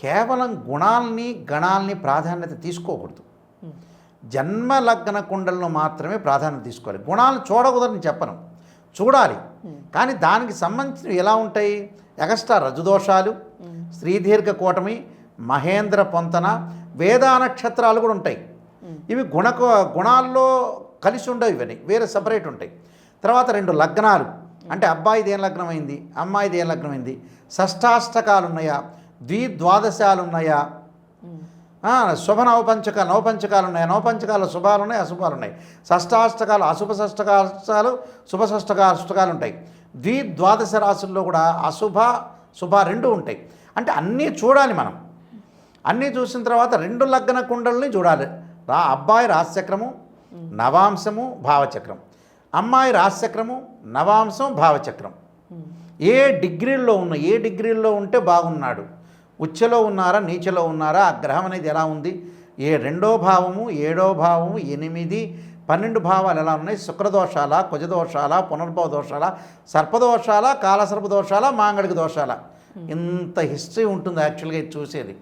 కేవలం గుణాలని గణాలని ప్రాధాన్యత తీసుకోకూడదు. జన్మ లగ్న కుండలను మాత్రమే ప్రాధాన్యత తీసుకోవాలి. గుణాలు చూడకూడదని చెప్పను. చూడాలి. కానీ దానికి సంబంధించినవి ఎలా ఉంటాయి? ఎగస్ట్రా రజుదోషాలు శ్రీదీర్ఘ కూటమి మహేంద్ర పొంతన వేదా నక్షత్రాలు కూడా ఉంటాయి. ఇవి గుణ గుణాల్లో కలిసి ఉండవు ఇవన్నీ. వేరే సపరేట్ ఉంటాయి. తర్వాత రెండు లగ్నాలు. అంటే అబ్బాయిది ఏం లగ్నమైంది? అమ్మాయిది ఏం లగ్నమైంది? షష్టాష్టకాలు ఉన్నాయా? ద్విద్వాదశాలు ఉన్నాయా శుభ నవపంచకాలు నవపంచకాలు ఉన్నాయి నవపంచకాలు శుభాలు ఉన్నాయి అశుభాలు ఉన్నాయి షష్టాష్టకాలు అశుభ షష్టకాలు శుభ షష్టకాష్టకాలు ఉంటాయి ద్విద్వాదశ రాశుల్లో కూడా అశుభ శుభ రెండు ఉంటాయి. అంటే అన్నీ చూడాలి మనం. అన్నీ చూసిన తర్వాత రెండు లగ్న కుండల్ని చూడాలి. రా అబ్బాయి రాశచక్రము నవాంశము భావచక్రం. అమ్మాయి రాశచక్రము నవాంశం భావచక్రం. ఏ డిగ్రీల్లో ఉన్న ఏ డిగ్రీల్లో ఉంటే బాగున్నాడు? ఉచ్చలో ఉన్నారా నీచలో ఉన్నారా ఆ గ్రహం అనేది ఎలా ఉంది? ఏ రెండో భావము ఏడో భావము ఎనిమిది పన్నెండు భావాలు ఎలా ఉన్నాయి? శుక్రదోషాల కుజదోషాల పునర్భవ దోషాల సర్పదోషాల కాలసర్ప దోషాల మాంగళిక దోషాల? ఇంత హిస్టరీ ఉంటుంది యాక్చువల్గా ఇది చూసేది.